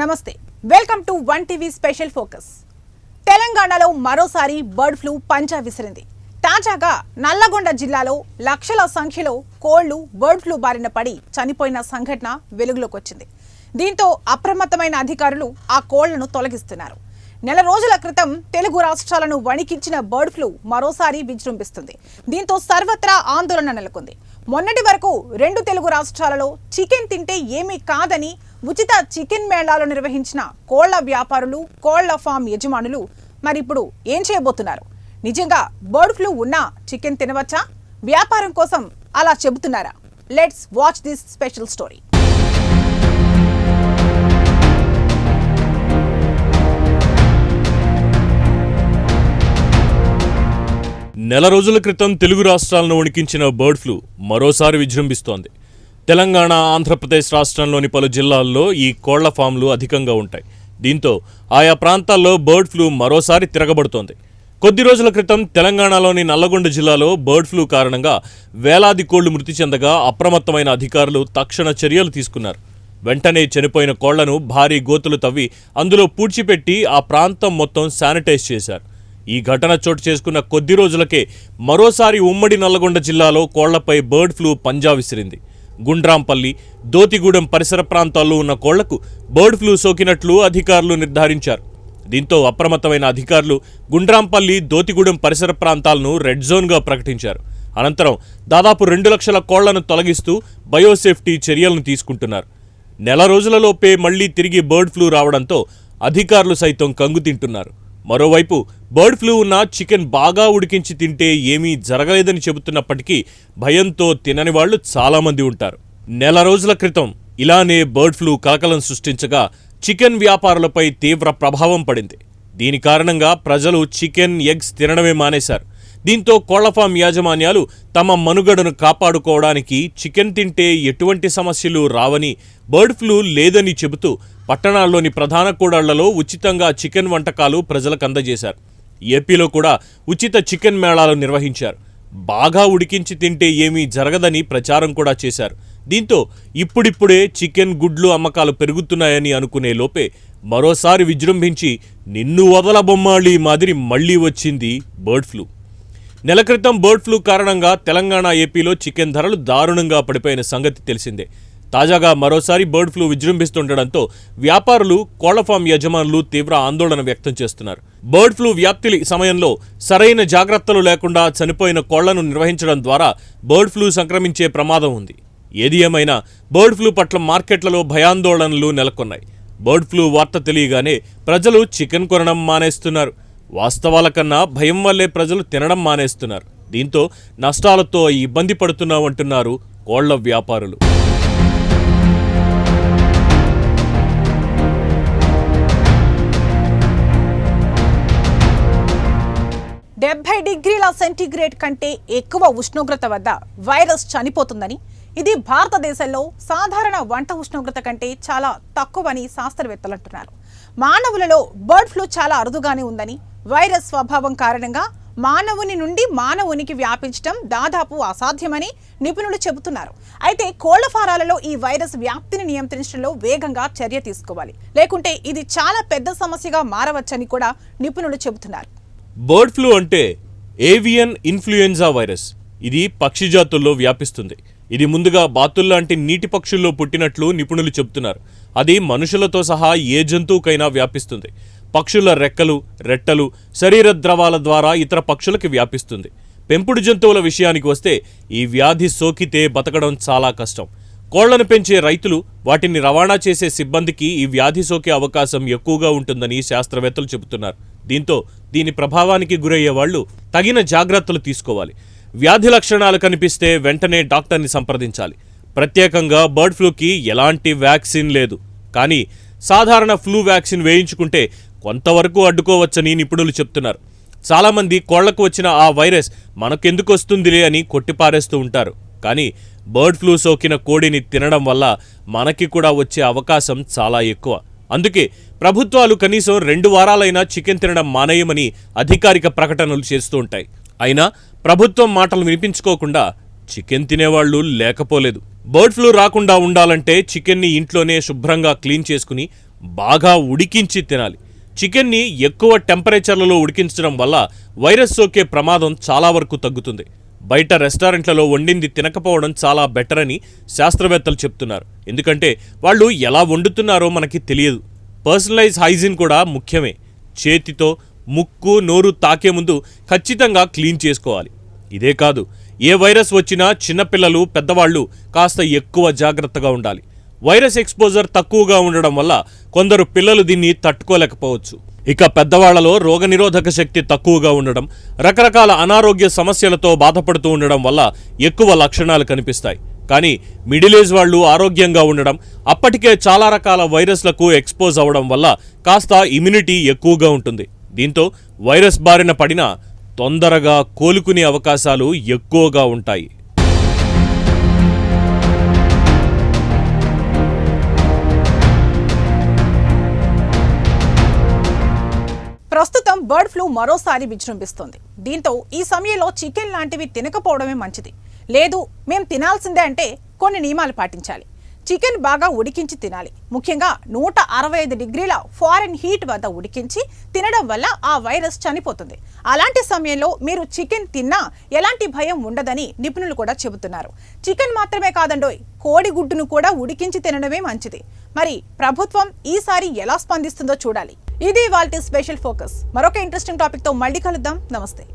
నమస్తే. Welcome to one TV special focus. తెలంగాణలో మరోసారి బర్డ్ ఫ్లూ పంజా విసిరింది. తాజాగా నల్లగొండ జిల్లాలో లక్షల సంఖ్యలో కోళ్ళు బర్డ్ ఫ్లూ బారిన పడి చనిపోయిన సంఘటన వెలుగులోకి వచ్చింది. దీంతో అప్రమత్తమైన అధికారులు ఆ కోళ్ళను తొలగిస్తున్నారు. నెల రోజుల క్రితం తెలుగు రాష్ట్రాలను వణికించిన బర్డ్ ఫ్లూ మరోసారి విజృంభిస్తుంది. దీంతో సర్వత్రా ఆందోళన నెలకొంది. మొన్నటి వరకు రెండు తెలుగు రాష్ట్రాలలో చికెన్ తింటే ఏమీ కాదని ఉచిత చికెన్ మేళాలు నిర్వహించిన కోళ్ళ వ్యాపారులు కోళ్ళ ఫామ్ యజమానులు మరి ఇప్పుడు ఏం చేయబోతున్నారు? నిజంగా బర్డ్ ఫ్లూ ఉన్నా చికెన్ తినవచ్చా? వ్యాపారం కోసం అలా చెబుతున్నారా? Let's watch this special story. నెల రోజుల క్రితం తెలుగు రాష్ట్రాలను వణికించిన బర్డ్ ఫ్లూ మరోసారి విజృంభిస్తోంది. తెలంగాణ ఆంధ్రప్రదేశ్ రాష్ట్రంలోని పలు జిల్లాల్లో ఈ కోళ్ళ ఫామ్లు అధికంగా ఉంటాయి. దీంతో ఆయా ప్రాంతాల్లో బర్డ్ ఫ్లూ మరోసారి తిరగబడుతోంది. కొద్ది రోజుల క్రితం తెలంగాణలోని నల్లగొండ జిల్లాలో బర్డ్ ఫ్లూ కారణంగా వేలాది కోళ్ళు మృతి చెందగా అప్రమత్తమైన అధికారులు తక్షణ చర్యలు తీసుకున్నారు. వెంటనే చనిపోయిన కోళ్ళను భారీ గోతులు తవ్వి అందులో పూడ్చిపెట్టి ఆ ప్రాంతం మొత్తం శానిటైజ్ చేశారు. ఈ ఘటన చోటు చేసుకున్న కొద్ది రోజులకే మరోసారి ఉమ్మడి నల్లగొండ జిల్లాలో కోళ్ళపై బర్డ్ ఫ్లూ పంజా విసిరింది. గుండ్రాంపల్లి దోతిగూడెం పరిసర ప్రాంతాల్లో ఉన్న కోళ్ళకు బర్డ్ ఫ్లూ సోకినట్లు అధికారులు నిర్ధారించారు. దీంతో అప్రమత్తమైన అధికారులు గుండ్రాంపల్లి దోతిగూడెం పరిసర ప్రాంతాలను రెడ్ జోన్గా ప్రకటించారు. అనంతరం దాదాపు రెండు లక్షల కోళ్ళను తొలగిస్తూ బయోసేఫ్టీ చర్యలను తీసుకుంటున్నారు. నెల రోజులలోపే మళ్ళీ తిరిగి బర్డ్ ఫ్లూ రావడంతో అధికారులు సైతం కంగు తింటున్నారు మరోవైపు బర్డ్ ఫ్లూ ఉన్న చికెన్ బాగా ఉడికించి తింటే ఏమీ జరగలేదని చెబుతున్నప్పటికీ భయంతో తినని వాళ్ళు చాలామంది ఉంటారు. నెల రోజుల క్రితం ఇలానే బర్డ్ ఫ్లూ కలకలం సృష్టించగా చికెన్ వ్యాపారులపై తీవ్ర ప్రభావం పడింది. దీని కారణంగా ప్రజలు చికెన్ ఎగ్స్ తినడమే మానేశారు. దీంతో కోళ్ళఫామ్ యాజమాన్యాలు తమ మనుగడను కాపాడుకోవడానికి చికెన్ తింటే ఎటువంటి సమస్యలు రావని బర్డ్ ఫ్లూ లేదని చెబుతూ పట్టణాల్లోని ప్రధాన కూడళ్ళలో ఉచితంగా చికెన్ వంటకాలు ప్రజలకు అందజేశారు. ఏపీలో కూడా ఉచిత చికెన్ మేళాలు నిర్వహించారు. బాగా ఉడికించి తింటే ఏమీ జరగదని ప్రచారం కూడా చేశారు. దీంతో ఇప్పుడిప్పుడే చికెన్ గుడ్లు అమ్మకాలు పెరుగుతున్నాయని అనుకునే లోపే మరోసారి విజృంభించి నిన్ను వదల బొమ్మాళి మాదిరి మళ్ళీ వచ్చింది బర్డ్ ఫ్లూ. నెల క్రితం బర్డ్ ఫ్లూ కారణంగా తెలంగాణ ఏపీలో చికెన్ ధరలు దారుణంగా పడిపోయిన సంగతి తెలిసిందే. తాజాగా మరోసారి బర్డ్ ఫ్లూ విజృంభిస్తుండటంతో వ్యాపారులు కోళ్ళఫామ్ యజమానులు తీవ్ర ఆందోళన వ్యక్తం చేస్తున్నారు. బర్డ్ ఫ్లూ వ్యాప్తి సమయంలో సరైన జాగ్రత్తలు లేకుండా చనిపోయిన కోళ్ళను నిర్వహించడం ద్వారా బర్డ్ ఫ్లూ సంక్రమించే ప్రమాదం ఉంది. ఏది ఏమైనా బర్డ్ ఫ్లూ పట్ల మార్కెట్లలో భయాందోళనలు నెలకొన్నాయి. బర్డ్ ఫ్లూ వార్త తెలియగానే ప్రజలు చికెన్ కొనడం మానేస్తున్నారు. వాస్తవాల కన్నా భయం వల్లే ప్రజలు తినడం మానేస్తున్నారు. దీంతో నష్టాలతో ఇబ్బంది పడుతున్నామంటున్నారు కోళ్ళ వ్యాపారులు. డెబ్బై డిగ్రీల సెంటీగ్రేడ్ కంటే ఎక్కువ ఉష్ణోగ్రత వద్ద వైరస్ చనిపోతుందని ఇది భారతదేశంలో సాధారణ వంట ఉష్ణోగ్రత కంటే చాలా తక్కువని శాస్త్రవేత్తలు అంటున్నారు. మానవులలో బర్డ్ ఫ్లూ చాలా అరుదుగానే ఉందని వైరస్ స్వభావం కారణంగా మానవుని నుండి మానవునికి వ్యాపించడం దాదాపు అసాధ్యమని నిపుణులు చెబుతున్నారు. అయితే కోళ్ళ ఫారాలలో ఈ వైరస్ వ్యాప్తిని నియంత్రించడంలో వేగంగా చర్య తీసుకోవాలి. లేకుంటే ఇది చాలా పెద్ద సమస్యగా మారవచ్చని కూడా నిపుణులు చెబుతున్నారు. బర్డ్ ఫ్లూ అంటే ఏవియన్ ఇన్ఫ్లుయెన్జా వైరస్. ఇది పక్షి జాతుల్లో వ్యాపిస్తుంది. ఇది ముందుగా బాతుల్లాంటి నీటి పక్షుల్లో పుట్టినట్లు నిపుణులు చెబుతున్నారు. అది మనుషులతో సహా ఏ జంతువుకైనా వ్యాపిస్తుంది. పక్షుల రెక్కలు రెట్టలు శరీర ద్రవాల ద్వారా ఇతర పక్షులకు వ్యాపిస్తుంది. పెంపుడు జంతువుల విషయానికి వస్తే ఈ వ్యాధి సోకితే బతకడం చాలా కష్టం. కోళ్ళను పెంచే రైతులు వాటిని రవాణా చేసే సిబ్బందికి ఈ వ్యాధి సోకే అవకాశం ఎక్కువగా ఉంటుందని శాస్త్రవేత్తలు చెబుతున్నారు. దీంతో దీని ప్రభావానికి గురయ్యే వాళ్ళు తగిన జాగ్రత్తలు తీసుకోవాలి. వ్యాధి లక్షణాలు కనిపిస్తే వెంటనే డాక్టర్ని సంప్రదించాలి. ప్రత్యేకంగా బర్డ్ ఫ్లూకి ఎలాంటి వ్యాక్సిన్ లేదు. కానీ సాధారణ ఫ్లూ వ్యాక్సిన్ వేయించుకుంటే కొంతవరకు అడ్డుకోవచ్చని నిపుణులు చెప్తున్నారు. చాలామంది కోళ్ళకు వచ్చిన ఆ వైరస్ మనకెందుకు వస్తుందిలే అని కొట్టిపారేస్తూ ఉంటారు. కానీ బర్డ్ ఫ్లూ సోకిన కోడిని తినడం వల్ల మనకి కూడా వచ్చే అవకాశం చాలా ఎక్కువ. అందుకే ప్రభుత్వాలు కనీసం రెండు వారాలైనా చికెన్ తినడం మానేయమని అధికారిక ప్రకటనలు చేస్తూ ఉంటాయి. అయినా ప్రభుత్వం మాటలు వినిపించుకోకుండా చికెన్ తినేవాళ్ళు లేకపోలేదు. బర్డ్ ఫ్లూ రాకుండా ఉండాలంటే చికెన్ని ఇంట్లోనే శుభ్రంగా క్లీన్ చేసుకుని బాగా ఉడికించి తినాలి. చికెన్ని ఎక్కువ టెంపరేచర్లలో ఉడికించడం వల్ల వైరస్ సోకే ప్రమాదం చాలా వరకు తగ్గుతుంది. బయట రెస్టారెంట్లలో వండింది తినకపోవడం చాలా బెటర్ అని శాస్త్రవేత్తలు చెప్తున్నారు. ఎందుకంటే వాళ్ళు ఎలా వండుతున్నారో మనకి తెలియదు. పర్సనలైజ్ హైజీన్ కూడా ముఖ్యమే. చేతితో ముక్కు నోరు తాకే ముందు ఖచ్చితంగా క్లీన్ చేసుకోవాలి. ఇదే కాదు ఏ వైరస్ వచ్చినా చిన్నపిల్లలు పెద్దవాళ్ళు కాస్త ఎక్కువ జాగ్రత్తగా ఉండాలి. వైరస్ ఎక్స్పోజర్ తక్కువగా ఉండడం వల్ల కొందరు పిల్లలు దీన్ని తట్టుకోలేకపోవచ్చు. ఇక పెద్దవాళ్ళలో రోగనిరోధక శక్తి తక్కువగా ఉండడం రకరకాల అనారోగ్య సమస్యలతో బాధపడుతూ ఉండడం వల్ల ఎక్కువ లక్షణాలు కనిపిస్తాయి. కానీ మిడిల్ ఏజ్ వాళ్ళు ఆరోగ్యంగా ఉండడం అప్పటికే చాలా రకాల వైరస్లకు ఎక్స్పోజ్ అవ్వడం వల్ల కాస్త ఇమ్యూనిటీ ఎక్కువగా ఉంటుంది. దీంతో వైరస్ బారిన పడినా తొందరగా కోలుకునే అవకాశాలు ఎక్కువగా ఉంటాయి. ప్రస్తుతం బర్డ్ ఫ్లూ మరోసారి విజృంభిస్తోంది. దీంతో ఈ సమయంలో చికెన్ లాంటివి తినకపోవడమే మంచిది. లేదు మేము తినాల్సిందే అంటే కొన్ని నియమాలు పాటించాలి. చికెన్ బాగా ఉడికించి తినాలి. ముఖ్యంగా నూట అరవై ఐదు డిగ్రీల ఫారెన్ హీట్ వద్ద ఉడికించి తినడం వల్ల ఆ వైరస్ చనిపోతుంది. అలాంటి సమయంలో మీరు చికెన్ తిన్నా ఎలాంటి భయం ఉండదని నిపుణులు కూడా చెబుతున్నారు. చికెన్ మాత్రమే కాదండోయ్ కోడిగుడ్డును కూడా ఉడికించి తినడమే మంచిది. మరి ప్రభుత్వం ఈసారి ఎలా స్పందిస్తుందో చూడాలి. ఇది వాళ్ళ స్పెషల్ ఫోకస్. మరొక ఇంట్రెస్టింగ్ టాపిక్తో మళ్ళీ కలుద్దాం. నమస్తే.